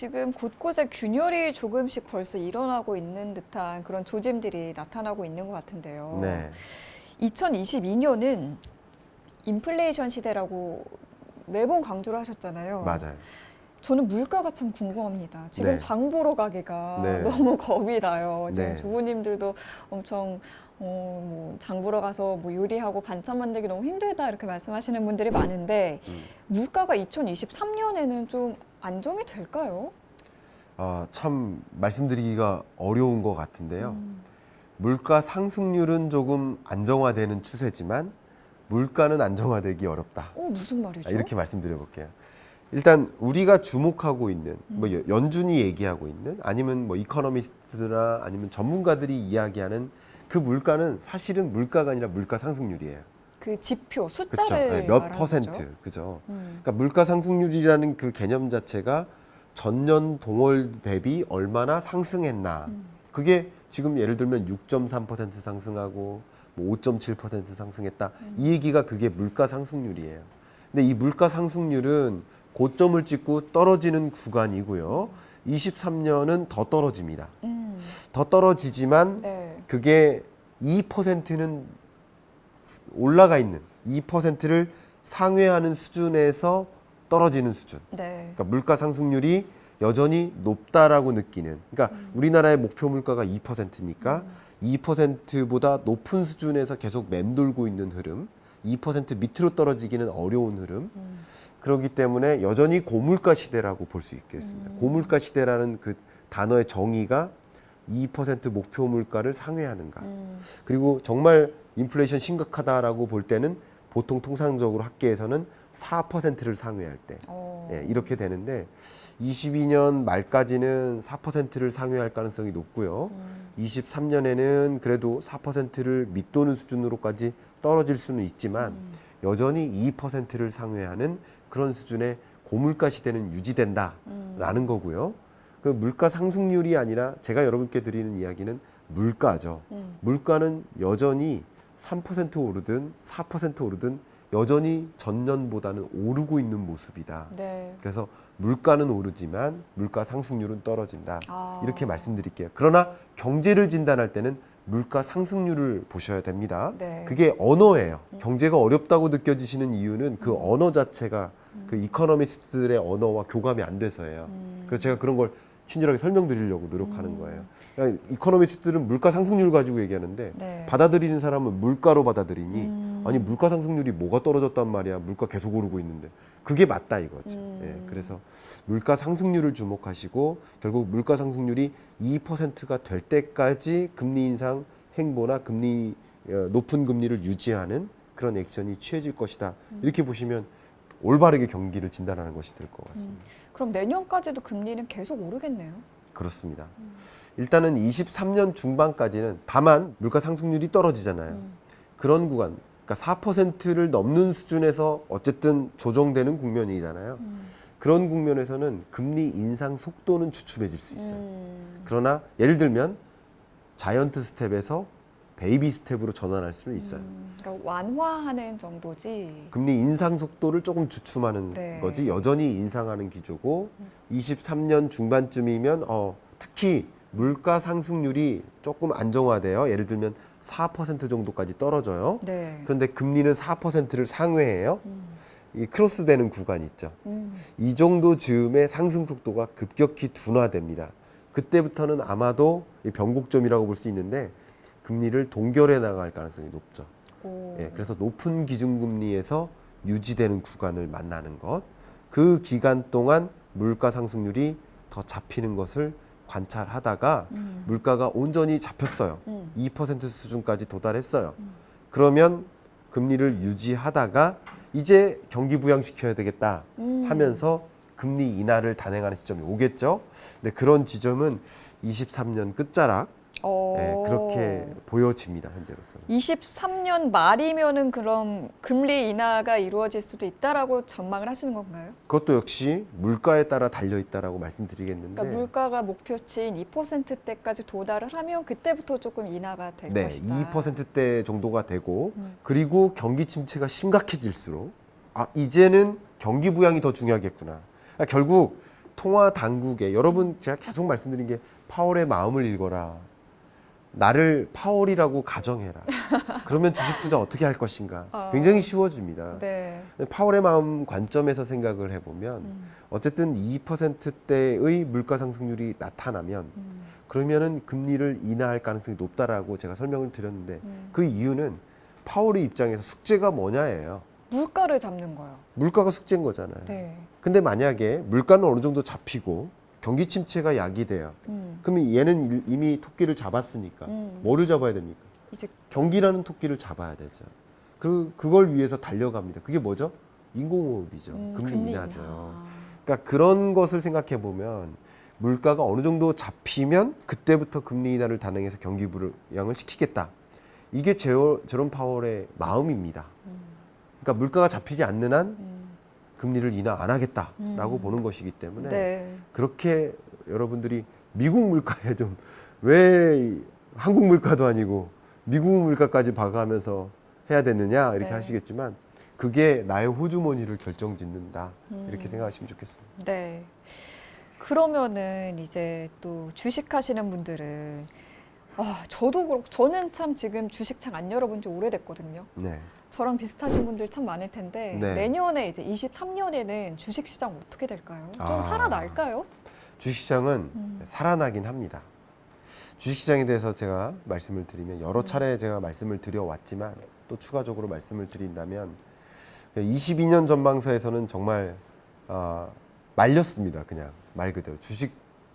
지금 곳곳에 균열이 조금씩 벌써 일어나고 있는 듯한 그런 조짐들이 나타나고 있는 것 같은데요. 네. 2022년은 인플레이션 시대라고 매번 강조를 하셨잖아요. 맞아요. 저는 물가가 참 궁금합니다. 지금 네. 장 보러 가기가 네. 너무 겁이 나요. 지금 네. 주부님들도 엄청 어, 뭐, 장 보러 가서 뭐 요리하고 반찬 만들기 너무 힘들다 이렇게 말씀하시는 분들이 많은데 음. 물가가 2023년에는 좀 안정이 될까요? 아, 참 말씀드리기가 어려운 것 같은데요. 음. 물가 상승률은 조금 안정화되는 추세지만 물가는 안정화되기 어렵다. 어 무슨 말이죠? 아, 이렇게 말씀드려 볼게요. 일단 우리가 주목하고 있는 뭐 여- 연준이 얘기하고 있는 아니면 뭐 이코노미스트나 아니면 전문가들이 이야기하는 그 물가는 사실은 물가가 아니라 물가 상승률이에요. 그 지표? 숫자를 몇 말하는 퍼센트 거죠? 그죠? 음. 그러니까 물가 상승률이라는 그 개념 자체가 전년 동월 대비 얼마나 상승했나. 음. 그게 지금 예를 들면 6.3% 상승하고 뭐 5.7% 상승했다. 음. 이 얘기가 그게 물가 상승률이에요. 근데 이 물가 상승률은 고점을 찍고 떨어지는 구간이고요. 23년은 더 떨어집니다. 음. 더 떨어지지만 네. 그게 2%는 올라가 있는 2%를 상회하는 수준에서 떨어지는 수준. 네. 그러니까 물가 상승률이 여전히 높다라고 느끼는. 그러니까 우리나라의 목표 물가가 2%니까 2%보다 높은 수준에서 계속 맴돌고 있는 흐름. 2% 밑으로 떨어지기는 어려운 흐름. 음. 그렇기 때문에 여전히 고물가 시대라고 볼 수 있겠습니다. 고물가 시대라는 그 단어의 정의가 2% 목표 물가를 상회하는가. 음. 그리고 정말 인플레이션 심각하다라고 볼 때는 보통 통상적으로 학계에서는 4%를 상회할 때 어. 예, 이렇게 되는데 22년 말까지는 4%를 상회할 가능성이 높고요. 음. 23년에는 그래도 4%를 밑도는 수준으로까지 떨어질 수는 있지만 음. 여전히 2%를 상회하는 그런 수준의 고물가 시대는 유지된다라는 음. 거고요. 그 물가 상승률이 아니라 제가 여러분께 드리는 이야기는 물가죠. 음. 물가는 여전히 3% 오르든 4% 오르든 여전히 전년보다는 오르고 있는 모습이다. 네. 그래서 물가는 오르지만 물가 상승률은 떨어진다. 아. 이렇게 말씀드릴게요. 그러나 경제를 진단할 때는 물가 상승률을 보셔야 됩니다. 네. 그게 언어예요. 경제가 어렵다고 느껴지시는 이유는 그 언어 자체가 그 이코노미스트들의 언어와 교감이 안 돼서예요. 음. 그래서 제가 그런 걸 친절하게 설명드리려고 노력하는 거예요. 그러니까 이코노미스트들은 물가 상승률 가지고 얘기하는데 네. 받아들이는 사람은 물가로 받아들이니 음. 아니 물가 상승률이 뭐가 떨어졌단 말이야 물가 계속 오르고 있는데 그게 맞다 이거죠. 음. 예, 그래서 물가 상승률을 주목하시고 결국 물가 상승률이 2%가 될 때까지 금리 인상 행보나 금리 어, 높은 금리를 유지하는 그런 액션이 취해질 것이다 음. 이렇게 보시면 올바르게 경기를 진단하는 것이 될 것 같습니다. 그럼 내년까지도 금리는 계속 오르겠네요. 그렇습니다. 일단은 23년 중반까지는 다만 물가 상승률이 떨어지잖아요. 음. 그런 구간, 그러니까 4%를 넘는 수준에서 어쨌든 조정되는 국면이잖아요. 음. 그런 국면에서는 금리 인상 속도는 주춤해질 수 있어요. 음. 그러나 예를 들면 자이언트 스텝에서 베이비 스텝으로 전환할 수는 있어요. 음. 그러니까 완화하는 정도지. 금리 인상 속도를 조금 주춤하는 네. 거지 여전히 인상하는 기조고 23년 중반쯤이면 어, 특히 물가 상승률이 조금 안정화돼요. 예를 들면 4% 정도까지 떨어져요. 네. 그런데 금리는 4%를 상회해요. 음. 이 크로스되는 구간이 있죠. 음. 이 정도 즈음의 상승 속도가 급격히 둔화됩니다. 그때부터는 아마도 이 변곡점이라고 볼 수 있는데 금리를 동결해 나갈 가능성이 높죠. 오. 예, 그래서 높은 기준금리에서 유지되는 구간을 만나는 것, 그 기간 동안 물가 상승률이 더 잡히는 것을 관찰하다가 음. 물가가 온전히 잡혔어요. 음. 2% 수준까지 도달했어요. 그러면 금리를 유지하다가 이제 경기 부양시켜야 되겠다 음. 하면서 금리 인하를 단행하는 시점이 오겠죠. 근데 그런 지점은 23년 끝자락 어. 예, 그렇게 보여집니다 현재로서는. 23년 말이면은 그럼 금리 인하가 이루어질 수도 있다라고 전망을 하시는 건가요? 그것도 역시 물가에 따라 달려 있다라고 말씀드리겠는데. 그러니까 물가가 목표치인 2%대까지 도달을 하면 그때부터 조금 인하가 될 네, 것이다. 2%대 정도가 되고 음. 그리고 경기 침체가 심각해질수록 아 이제는 경기 부양이 더 중요하겠구나. 그러니까 결국 통화 당국에 여러분 제가 계속 말씀드린 게 파월의 마음을 읽어라. 나를 파월이라고 가정해라. 그러면 주식 투자 어떻게 할 것인가? 어. 굉장히 쉬워집니다. 네. 파월의 마음 관점에서 생각을 해보면 음, 어쨌든 2%대의 물가 상승률이 나타나면 음, 그러면은 금리를 인하할 가능성이 높다라고 제가 설명을 드렸는데 음. 그 이유는 파월의 입장에서 숙제가 뭐냐예요. 물가를 잡는 거요. 물가가 숙제인 거잖아요. 네. 근데 만약에 물가는 어느 정도 잡히고 경기 침체가 야기돼요. 음, 그러면 얘는 일- 이미 토끼를 잡았으니까 음. 뭐를 잡아야 됩니까? 이제 경기라는 토끼를 잡아야 되죠. 그 그걸 위해서 달려갑니다. 그게 뭐죠? 인공호흡이죠. 음, 금리 인하죠. 인하. 그러니까 그런 것을 생각해 보면 물가가 어느 정도 잡히면 그때부터 금리 인하를 단행해서 경기 부양을 시키겠다. 이게 제어, 제롬 파월의 마음입니다. 음, 그러니까 물가가 잡히지 않는 한 음. 금리를 인하 안 하겠다라고 음. 보는 것이기 때문에 네. 그렇게 여러분들이 미국 물가에 좀 왜 한국 물가도 아니고 미국 물가까지 봐가면서 해야 되느냐 이렇게 네. 하시겠지만 그게 나의 호주머니를 결정짓는다 이렇게 음. 생각하시면 좋겠습니다. 네. 그러면은 이제 또 주식 하시는 분들은 아, 저도 그렇고 저는 참 지금 주식창 안 열어본 지 오래됐거든요. 네. 저랑 비슷하신 분들 참 많을 텐데 네. 내년에 이제 23년에는 주식 시장 어떻게 될까요? 좀 아. 살아날까요? 주식시장은 음. 살아나긴 합니다. 주식시장에 대해서 제가 말씀을 드리면 음. 여러 차례 제가 말씀을 드려왔지만 또 추가적으로 말씀을 드린다면 22년 전망서에서는 정말 아, 말렸습니다. 그냥 말 그대로 주식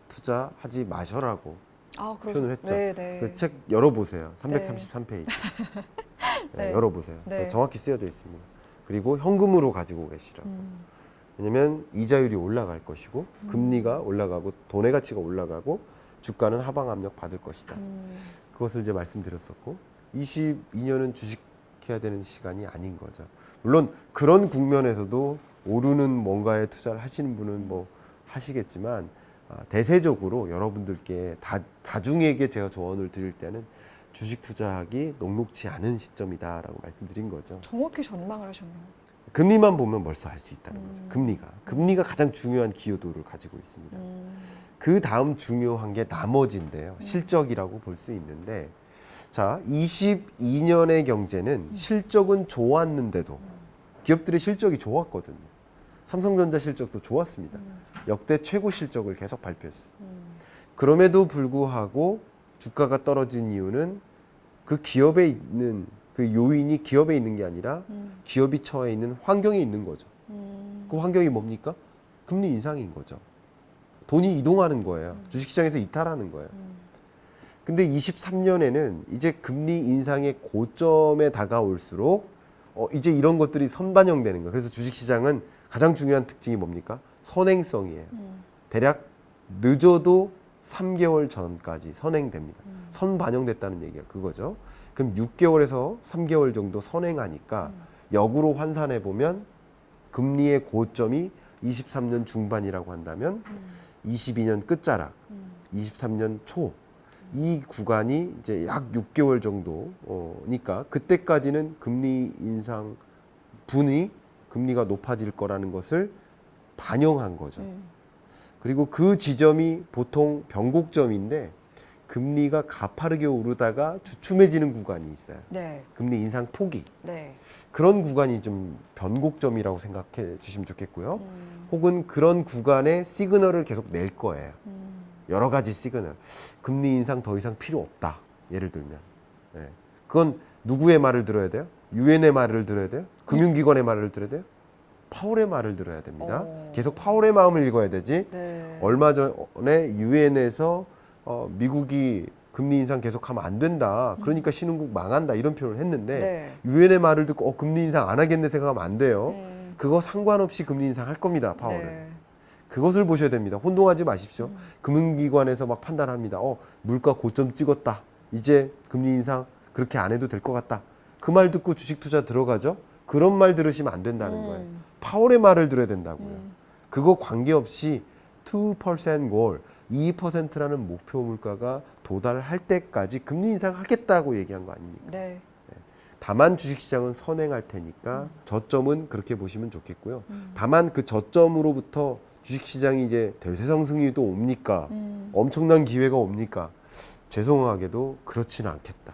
투자하지 마셔라고 아. 표현을 했죠. 네, 네. 그 책 열어보세요. 333페이지 네. 열어보세요. 네. 정확히 쓰여져 있습니다. 그리고 현금으로 가지고 계시라. 음, 왜냐면 이자율이 올라갈 것이고 음. 금리가 올라가고 돈의 가치가 올라가고 주가는 하방 압력 받을 것이다. 음, 그것을 이제 말씀드렸었고 22년은 주식해야 되는 시간이 아닌 거죠. 물론 그런 국면에서도 오르는 뭔가에 투자를 하시는 분은 뭐 하시겠지만 아, 대세적으로 여러분들께 다, 다중에게 제가 조언을 드릴 때는 주식 투자하기 녹록치 않은 시점이다라고 말씀드린 거죠. 정확히 전망을 하셨네요. 금리만 보면 벌써 알 수 있다는 거죠. 음. 금리가 금리가 가장 중요한 기여도를 가지고 있습니다. 음, 그 다음 중요한 게 나머지인데요. 실적이라고 볼 수 있는데, 자, 22년의 경제는 실적은 좋았는데도 기업들의 실적이 좋았거든요. 삼성전자 실적도 좋았습니다. 음, 역대 최고 실적을 계속 발표했어요. 음, 그럼에도 불구하고 주가가 떨어진 이유는 그 기업에 있는 그 요인이 기업에 있는 게 아니라 음, 기업이 처해 있는 환경에 있는 거죠. 음, 그 환경이 뭡니까? 금리 인상인 거죠. 돈이 이동하는 거예요. 주식시장에서 이탈하는 거예요. 음, 근데 23년에는 이제 금리 인상의 고점에 다가올수록 어, 이제 이런 것들이 선반영되는 거예요. 그래서 주식시장은 가장 중요한 특징이 뭡니까? 선행성이에요. 음, 대략 늦어도 3개월 전까지 선행됩니다. 음. 선반영됐다는 얘기가 그거죠. 그럼 6개월에서 3개월 정도 선행하니까 음. 역으로 환산해 보면 금리의 고점이 23년 중반이라고 한다면 음, 22년 끝자락, 음, 23년 초 이 구간이 이제 약 6개월 정도니까 그때까지는 금리 인상 분이 금리가 높아질 거라는 것을 반영한 거죠. 음, 그리고 그 지점이 보통 변곡점인데 금리가 가파르게 오르다가 주춤해지는 구간이 있어요. 네, 금리 인상 폭이 네. 그런 구간이 좀 변곡점이라고 생각해 주시면 좋겠고요. 음, 혹은 그런 구간에 시그널을 계속 낼 거예요. 음, 여러 가지 시그널. 금리 인상 더 이상 필요 없다. 예를 들면. 예. 그건 누구의 말을 들어야 돼요? 유엔의 말을 들어야 돼요? 금융기관의 말을 들어야 돼요? 파월의 말을 들어야 됩니다. 오. 계속 파월의 마음을 읽어야 되지. 네. 얼마 전에 유엔에서 어, 미국이 금리 인상 계속하면 안 된다. 그러니까 신흥국 망한다. 이런 표현을 했는데 네. 유엔의 말을 듣고 어, 금리 인상 안 하겠네 생각하면 안 돼요. 음, 그거 상관없이 금리 인상 할 겁니다. 파월은. 네. 그것을 보셔야 됩니다. 혼동하지 마십시오. 음. 금융기관에서 막 판단합니다. 어, 물가 고점 찍었다. 이제 금리 인상 그렇게 안 해도 될 것 같다. 그 말 듣고 주식 투자 들어가죠? 그런 말 들으시면 안 된다는 음, 거예요. 파월의 말을 들어야 된다고요. 음, 그거 관계없이 2% 골, 2%라는 목표 물가가 도달할 때까지 금리 인상하겠다고 얘기한 거 아닙니까? 네. 다만 주식시장은 선행할 테니까 저점은 그렇게 보시면 좋겠고요. 음. 다만 그 저점으로부터 주식시장이 이제 대세상승률도 옵니까? 음. 엄청난 기회가 옵니까? 죄송하게도 그렇지는 않겠다.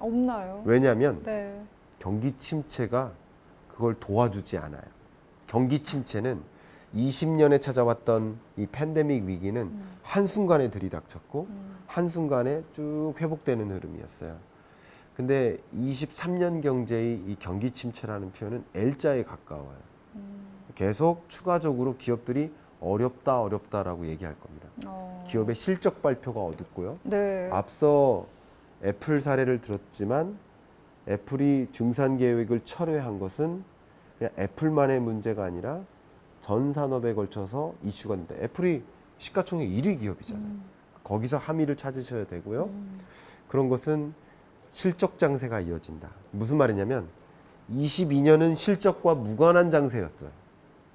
없나요? 왜냐하면 네. 경기 침체가 그걸 도와주지 않아요. 경기 침체는 20년에 찾아왔던 이 팬데믹 위기는 음. 한순간에 들이닥쳤고 음. 한순간에 쭉 회복되는 흐름이었어요. 근데 23년 경제의 이 경기 침체라는 표현은 L자에 가까워요. 음. 계속 추가적으로 기업들이 어렵다 어렵다라고 얘기할 겁니다. 어. 기업의 실적 발표가 어둡고요. 네. 앞서 애플 사례를 들었지만 애플이 중산 계획을 철회한 것은 그냥 애플만의 문제가 아니라 전 산업에 걸쳐서 이슈가 된다. 애플이 시가총액 1위 기업이잖아요. 음. 거기서 함의를 찾으셔야 되고요. 음. 그런 것은 실적 장세가 이어진다. 무슨 말이냐면 22년은 실적과 무관한 장세였어요.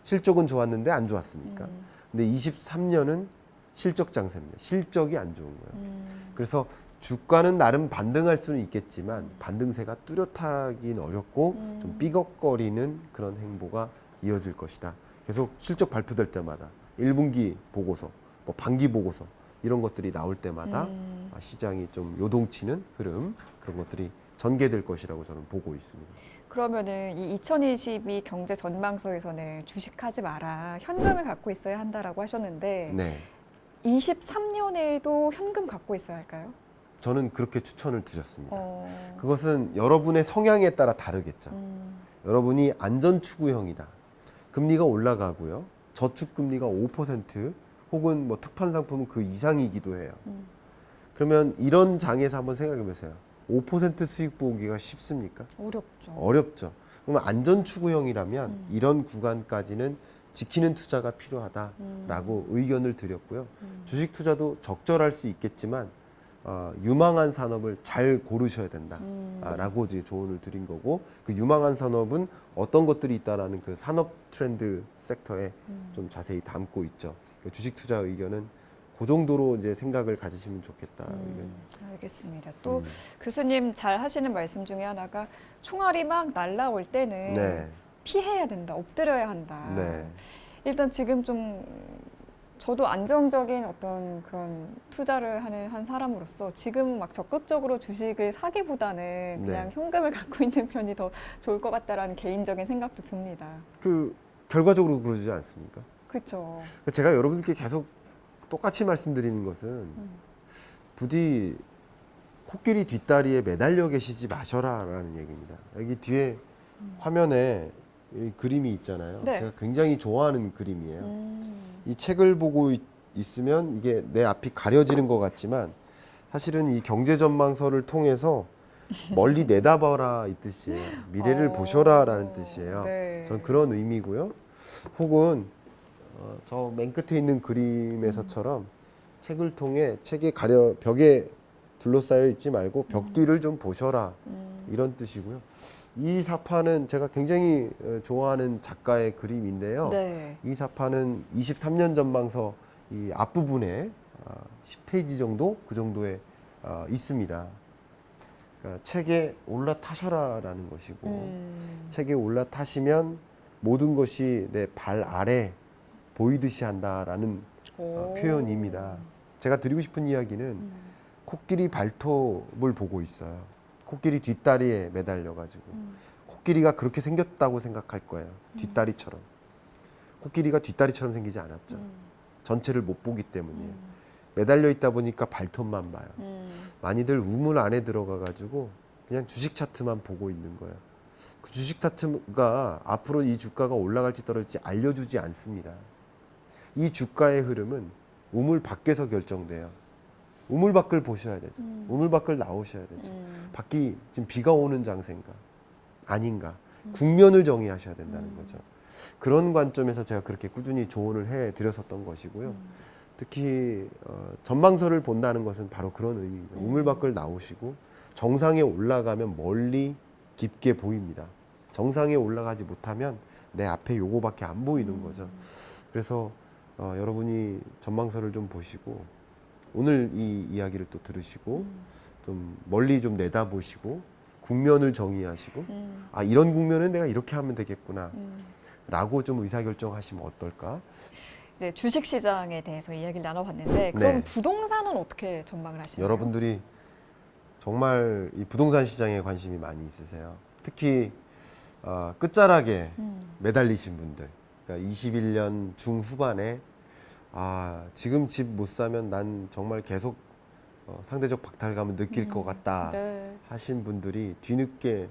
실적은 좋았는데 안 좋았으니까. 음. 근데 23년은 실적 장세입니다. 실적이 안 좋은 거예요. 음. 그래서 주가는 나름 반등할 수는 있겠지만 반등세가 뚜렷하긴 어렵고 음. 좀 삐걱거리는 그런 행보가 이어질 것이다. 계속 실적 발표될 때마다 1분기 보고서, 뭐 반기 보고서 이런 것들이 나올 때마다 음. 아, 시장이 좀 요동치는 흐름 그런 것들이 전개될 것이라고 저는 보고 있습니다. 그러면은 이 2022 경제 전망서에서는 주식하지 마라 현금을 갖고 있어야 한다라고 하셨는데 네, 23년에도 현금 갖고 있어야 할까요? 저는 그렇게 추천을 드렸습니다. 어. 그것은 여러분의 성향에 따라 다르겠죠. 음. 여러분이 안전 추구형이다. 금리가 올라가고요. 저축 금리가 5% 혹은 뭐 특판 상품은 그 이상이기도 해요. 음. 그러면 이런 장에서 한번 생각해 보세요. 5% 수익 보기가 쉽습니까? 어렵죠. 어렵죠. 그러면 안전 추구형이라면 음. 이런 구간까지는 지키는 투자가 필요하다라고 의견을 드렸고요. 음. 주식 투자도 적절할 수 있겠지만 어, 유망한 산업을 잘 고르셔야 된다. 음. 아, 라고 이제 조언을 드린 거고 그 유망한 산업은 어떤 것들이 있다라는 그 산업 트렌드 섹터에 음. 좀 자세히 담고 있죠. 그 주식 투자 의견은 그 정도로 이제 생각을 가지시면 좋겠다. 음, 알겠습니다. 또 음. 교수님 잘 하시는 말씀 중에 하나가 총알이 막 날라올 때는 네, 피해야 된다, 엎드려야 한다. 네, 일단 지금 좀 저도 안정적인 어떤 그런 투자를 하는 한 사람으로서 지금은 막 적극적으로 주식을 사기보다는 그냥 네. 현금을 갖고 있는 편이 더 좋을 것 같다라는 개인적인 생각도 듭니다. 그 결과적으로 그러지 않습니까? 그렇죠. 제가 여러분들께 계속 똑같이 말씀드리는 것은 음. 부디 코끼리 뒷다리에 매달려 계시지 마셔라라는 얘기입니다. 여기 뒤에 화면에 이 그림이 있잖아요. 네. 제가 굉장히 좋아하는 그림이에요. 음. 이 책을 보고 있, 있으면 이게 내 앞이 가려지는 것 같지만 사실은 이 경제 전망서를 통해서 멀리 내다봐라 이 뜻이에요. 미래를 어, 보셔라라는 뜻이에요. 네. 전 그런 의미고요. 혹은 어, 저 맨 끝에 있는 그림에서처럼 책을 통해 책에 가려 벽에 둘러싸여 있지 말고 벽 뒤를 좀 보셔라 음. 이런 뜻이고요. 이 사파는 제가 굉장히 어, 좋아하는 작가의 그림인데요. 네. 이 사파는 23년 전망서 이 앞부분에 아, 10페이지 정도 그 정도에 아, 있습니다. 그러니까 책에 올라타셔라라는 것이고 음. 책에 올라타시면 모든 것이 내 발 아래 보이듯이 한다라는 어, 오. 표현입니다. 제가 드리고 싶은 이야기는 음. 코끼리 발톱을 보고 있어요. 코끼리 뒷다리에 매달려 가지고 음. 코끼리가 그렇게 생겼다고 생각할 거예요. 뒷다리처럼. 코끼리가 뒷다리처럼 생기지 않았죠. 음. 전체를 못 보기 때문이에요. 음. 매달려 있다 보니까 발톱만 봐요. 음. 많이들 우물 안에 들어가 가지고 그냥 주식 차트만 보고 있는 거예요. 그 주식 차트가 앞으로 이 주가가 올라갈지 떨어질지 알려주지 않습니다. 이 주가의 흐름은 우물 밖에서 결정돼요. 우물 밖을 보셔야 되죠. 음. 우물 밖을 나오셔야 되죠. 음. 밖이 지금 비가 오는 장세인가 아닌가 국면을 정의하셔야 된다는 음. 거죠. 그런 관점에서 제가 그렇게 꾸준히 조언을 해 드렸었던 것이고요. 음. 특히 어, 전망서를 본다는 것은 바로 그런 의미입니다. 음. 우물 밖을 나오시고 정상에 올라가면 멀리 깊게 보입니다. 정상에 올라가지 못하면 내 앞에 요거밖에 안 보이는 음. 거죠. 그래서 어, 여러분이 전망서를 좀 보시고 오늘 이 이야기를 또 들으시고 음. 좀 멀리 좀 내다보시고 국면을 정의하시고 음. 아 이런 국면은 내가 이렇게 하면 되겠구나 음. 라고 좀 의사결정하시면 어떨까 이제 주식 시장에 대해서 이야기를 나눠봤는데 그럼 네. 부동산은 어떻게 전망을 하시나요? 여러분들이 정말 이 부동산 시장에 관심이 많이 있으세요. 특히 어, 끝자락에 음, 매달리신 분들, 그러니까 21년 중후반에 아 지금 집 못 사면 난 정말 계속 어, 상대적 박탈감을 느낄 음, 것 같다 네. 하신 분들이 뒤늦게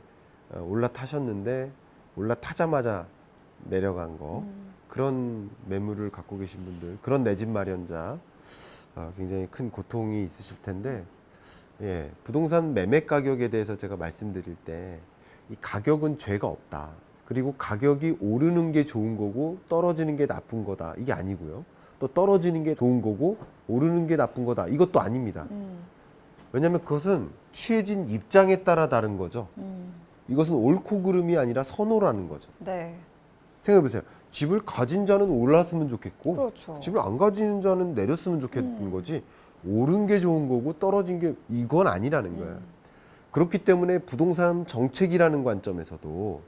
어, 올라타셨는데 올라타자마자 내려간 거 음, 그런 매물을 갖고 계신 분들, 그런 내 집 마련자 어, 굉장히 큰 고통이 있으실 텐데, 예, 부동산 매매 가격에 대해서 제가 말씀드릴 때, 이 가격은 죄가 없다. 그리고 가격이 오르는 게 좋은 거고 떨어지는 게 나쁜 거다. 이게 아니고요. 또 떨어지는 게 좋은 거고 오르는 게 나쁜 거다. 이것도 아닙니다. 음, 왜냐하면 그것은 취해진 입장에 따라 다른 거죠. 음, 이것은 옳고 그름이 아니라 선호라는 거죠. 네. 생각해 보세요. 집을 가진 자는 올랐으면 좋겠고 그렇죠. 집을 안 가지는 자는 내렸으면 좋겠는 음. 거지 오른 게 좋은 거고 떨어진 게 이건 아니라는 거예요. 음, 그렇기 때문에 부동산 정책이라는 관점에서도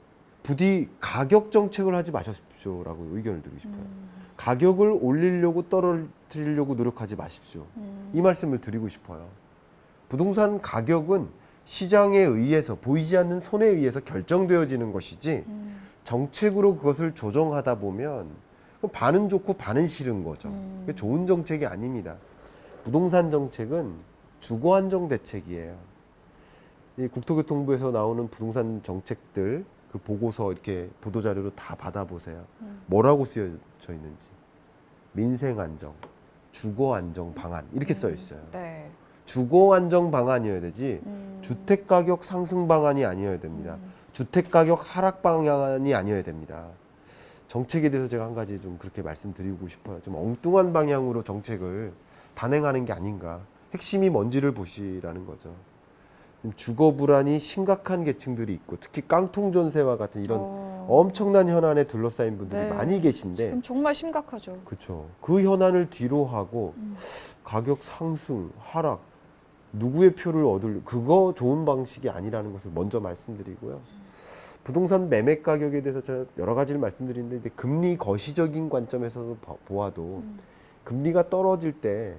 부디 가격 정책을 하지 마십시오라고 의견을 드리고 싶어요. 음, 가격을 올리려고 떨어뜨리려고 노력하지 마십시오. 음, 이 말씀을 드리고 싶어요. 부동산 가격은 시장에 의해서 보이지 않는 손에 의해서 결정되어지는 것이지 음, 정책으로 그것을 조정하다 보면 반은 좋고 반은 싫은 거죠. 음. 좋은 정책이 아닙니다. 부동산 정책은 주거 안정 대책이에요. 이 국토교통부에서 나오는 부동산 정책들 그 보고서 이렇게 보도 자료로 다 받아보세요. 음. 뭐라고 쓰여져 있는지 민생 안정, 주거 안정 방안 이렇게 써 있어요. 네. 주거 안정 방안이어야 되지 음, 주택 가격 상승 방안이 아니어야 됩니다. 음, 주택 가격 하락 방향이 아니어야 됩니다. 정책에 대해서 제가 한 가지 좀 그렇게 말씀드리고 싶어요. 좀 엉뚱한 방향으로 정책을 단행하는 게 아닌가. 핵심이 뭔지를 보시라는 거죠. 주거 불안이 심각한 계층들이 있고 특히 깡통 전세와 같은 이런 어, 엄청난 현안에 둘러싸인 분들이 네. 많이 계신데 지금 정말 심각하죠. 그렇죠. 그 현안을 뒤로 하고 음. 가격 상승, 하락 누구의 표를 얻을 그거 좋은 방식이 아니라는 것을 먼저 말씀드리고요. 부동산 매매 가격에 대해서 제가 여러 가지를 말씀드리는데 이제 금리 거시적인 관점에서도 봐- 보아도 음, 금리가 떨어질 때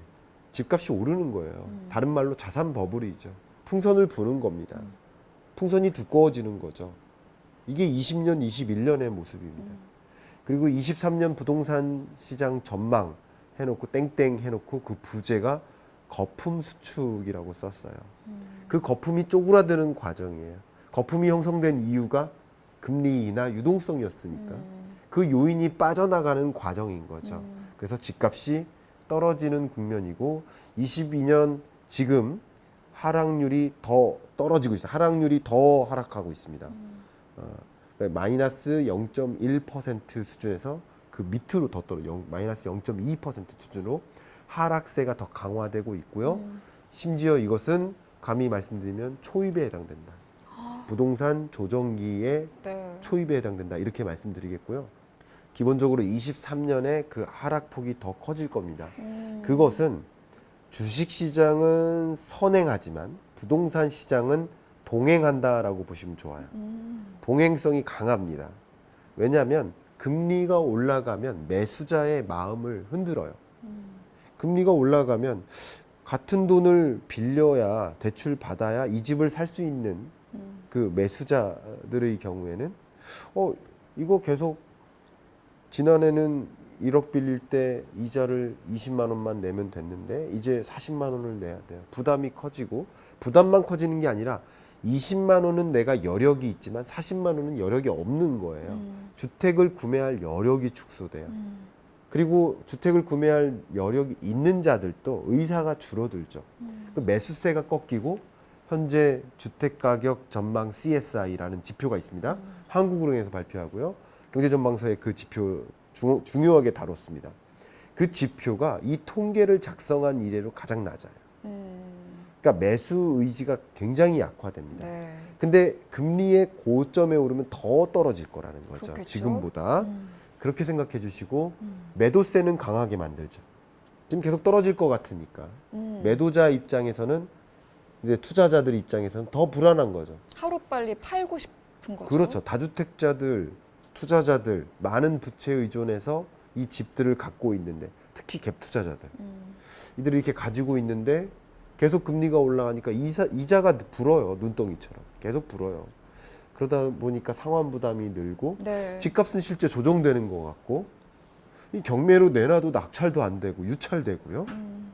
집값이 오르는 거예요. 음. 다른 말로 자산 버블이죠. 풍선을 부는 겁니다. 음. 풍선이 두꺼워지는 거죠. 이게 20년, 21년의 모습입니다. 음. 그리고 23년 부동산 시장 전망 해놓고 땡땡 해놓고 그 부제가 거품 수축이라고 썼어요. 음. 그 거품이 쪼그라드는 과정이에요. 거품이 형성된 이유가 금리 인하 유동성이었으니까 음, 그 요인이 빠져나가는 과정인 거죠. 음, 그래서 집값이 떨어지는 국면이고 22년 지금 하락률이 더 떨어지고 있어요. 하락률이 더 하락하고 있습니다. 음. 어, 그러니까 마이너스 0.1% 수준에서 그 밑으로 더 떨어 영, 마이너스 0.2% 수준으로 하락세가 더 강화되고 있고요. 음. 심지어 이것은 감히 말씀드리면 초입에 해당된다. 부동산 조정기의 네. 초입에 해당된다. 이렇게 말씀드리겠고요. 기본적으로 23년에 그 하락폭이 더 커질 겁니다. 음. 그것은 주식 시장은 선행하지만 부동산 시장은 동행한다라고 보시면 좋아요. 음. 동행성이 강합니다. 왜냐하면 금리가 올라가면 매수자의 마음을 흔들어요. 음. 금리가 올라가면 같은 돈을 빌려야 대출 받아야 이 집을 살 수 있는 음. 그 매수자들의 경우에는 어 이거 계속 지난해는 1억 빌릴 때 이자를 20만 원만 내면 됐는데 이제 40만 원을 내야 돼요. 부담이 커지고 부담만 커지는 게 아니라 20만 원은 내가 여력이 있지만 40만 원은 여력이 없는 거예요. 음. 주택을 구매할 여력이 축소돼요. 음. 그리고 주택을 구매할 여력이 있는 자들도 의사가 줄어들죠. 음. 그 매수세가 꺾이고 현재 주택 가격 전망 CSI라는 지표가 있습니다. 음. 한국은행에서 발표하고요. 경제전망서에 그 지표 중, 중요하게 다뤘습니다. 그 지표가 이 통계를 작성한 이래로 가장 낮아요. 음. 그러니까 매수 의지가 굉장히 약화됩니다. 네. 근데 금리의 고점에 오르면 더 떨어질 거라는 거죠. 그렇겠죠. 지금보다 음. 그렇게 생각해 주시고 음. 매도세는 강하게 만들죠. 지금 계속 떨어질 것 같으니까 음. 매도자 입장에서는 이제 투자자들 입장에서는 더 불안한 거죠. 하루 빨리 팔고 싶은 거죠. 그렇죠. 다주택자들, 투자자들 많은 부채에 의존해서 이 집들을 갖고 있는데 특히 갭 투자자들 음. 이들이 이렇게 가지고 있는데 계속 금리가 올라가니까 이사, 이자가 불어요 눈덩이처럼 계속 불어요 그러다 보니까 상환 부담이 늘고 네. 집값은 실제 조정되는 것 같고 이 경매로 내놔도 낙찰도 안 되고 유찰되고요 음.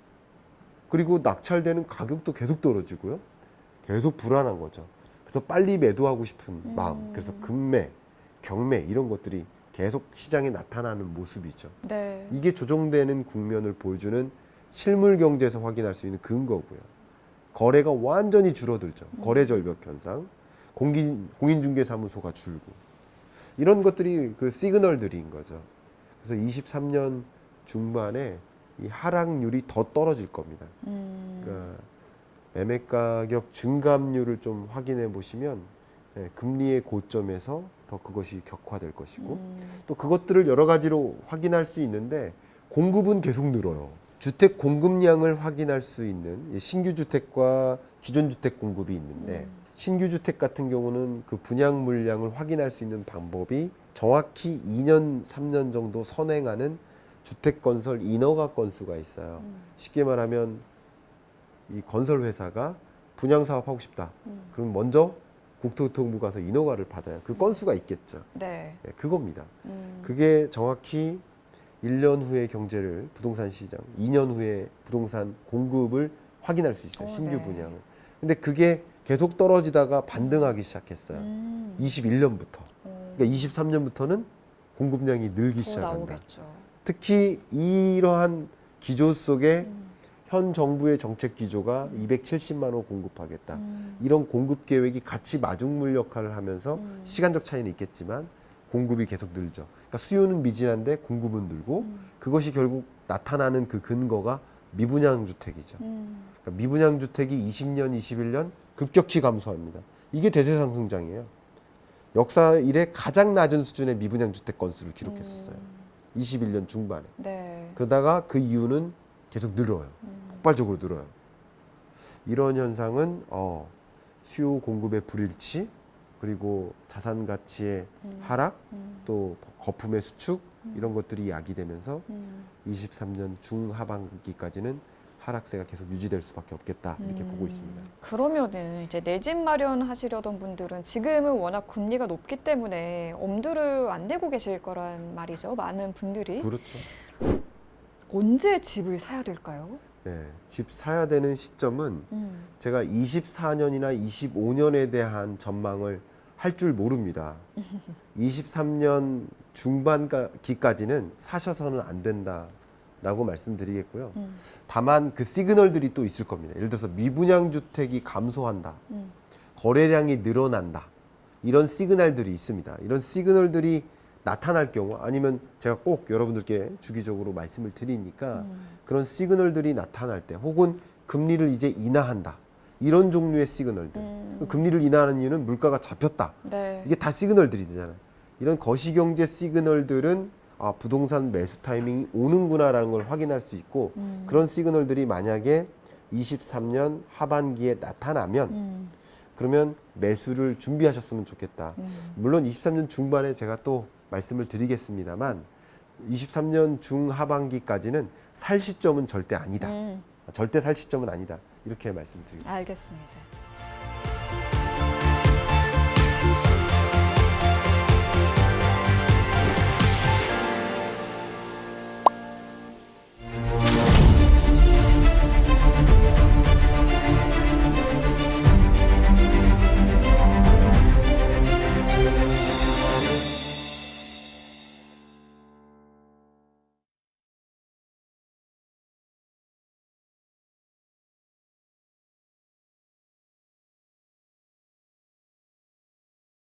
그리고 낙찰되는 가격도 계속 떨어지고요 계속 불안한 거죠 그래서 빨리 매도하고 싶은 음. 마음 그래서 금매 경매 이런 것들이 계속 시장에 나타나는 모습이죠 네. 이게 조정되는 국면을 보여주는 실물 경제에서 확인할 수 있는 근거고요. 거래가 완전히 줄어들죠. 거래 절벽 현상, 공인 공인중개사무소가 줄고 이런 것들이 그 시그널들인 거죠. 그래서 23년 중반에 이 하락률이 더 떨어질 겁니다. 음. 그러니까 매매 가격 증감률을 좀 확인해 보시면 예, 금리의 고점에서 더 그것이 격화될 것이고 음. 또 그것들을 여러 가지로 확인할 수 있는데 공급은 계속 늘어요. 주택 공급량을 확인할 수 있는 이 신규 주택과 기존 주택 공급이 있는데 음. 신규 주택 같은 경우는 그 분양 물량을 확인할 수 있는 방법이 정확히 2년, 3년 정도 선행하는 주택 건설 인허가 건수가 있어요. 음. 쉽게 말하면 이 건설 회사가 분양 사업 하고 싶다. 음. 그럼 먼저 국토교통부 가서 인허가를 받아요. 그 건수가 있겠죠. 네. 예, 그겁니다. 음. 그게 정확히 1년 후의 경제를 부동산 시장, 2년 후에 부동산 공급을 확인할 수 있어요. 어, 신규 네. 분양을. 근데 그게 계속 떨어지다가 반등하기 시작했어요. 음. 21년부터. 어. 그러니까 23년부터는 공급량이 늘기 더 시작한다. 나오겠죠. 특히 이러한 기조 속에 음. 현 정부의 정책 기조가 270만 호 공급하겠다. 음. 이런 공급 계획이 같이 마중물 역할을 하면서 음. 시간적 차이는 있겠지만 공급이 계속 늘죠. 그러니까 수요는 미진한데 공급은 늘고 음. 그것이 결국 나타나는 그 근거가 미분양 주택이죠. 음. 그러니까 미분양 주택이 20년, 21년 급격히 감소합니다. 이게 대세 상승장이에요. 역사 이래 가장 낮은 수준의 미분양 주택 건수를 기록했었어요. 음. 21년 중반에. 네. 그러다가 그 이유는 계속 늘어요. 음. 폭발적으로 늘어요. 이런 현상은 어, 수요 공급의 불일치 그리고 자산 가치의 음. 하락 음. 또 거품의 수축 이런 것들이 야기되면서 음. 23년 중하반기까지는 하락세가 계속 유지될 수밖에 없겠다 이렇게 보고 음. 있습니다. 그러면은 이제 내 집 마련하시려던 분들은 지금은 워낙 금리가 높기 때문에 엄두를 안 내고 계실 거란 말이죠. 많은 분들이 그렇죠. 언제 집을 사야 될까요? 네, 집 사야 되는 시점은 음. 제가 24년이나 25년에 대한 전망을 할 줄 모릅니다. 23년 중반기까지는 사셔서는 안 된다라고 말씀드리겠고요. 음. 다만 그 시그널들이 또 있을 겁니다. 예를 들어서 미분양 주택이 감소한다. 음. 거래량이 늘어난다. 이런 시그널들이 있습니다. 이런 시그널들이 나타날 경우 아니면 제가 꼭 여러분들께 주기적으로 말씀을 드리니까 음. 그런 시그널들이 나타날 때 혹은 금리를 이제 인하한다. 이런 종류의 시그널들. 음. 금리를 인하하는 이유는 물가가 잡혔다. 네. 이게 다 시그널들이 되잖아요. 이런 거시경제 시그널들은 아, 부동산 매수 타이밍이 오는구나라는 걸 확인할 수 있고 음. 그런 시그널들이 만약에 23년 하반기에 나타나면 음. 그러면 매수를 준비하셨으면 좋겠다. 음. 물론 23년 중반에 제가 또 말씀을 드리겠습니다만 23년 중하반기까지는 살 시점은 절대 아니다. 음. 절대 살 시점은 아니다. 이렇게 말씀드리겠습니다. 알겠습니다.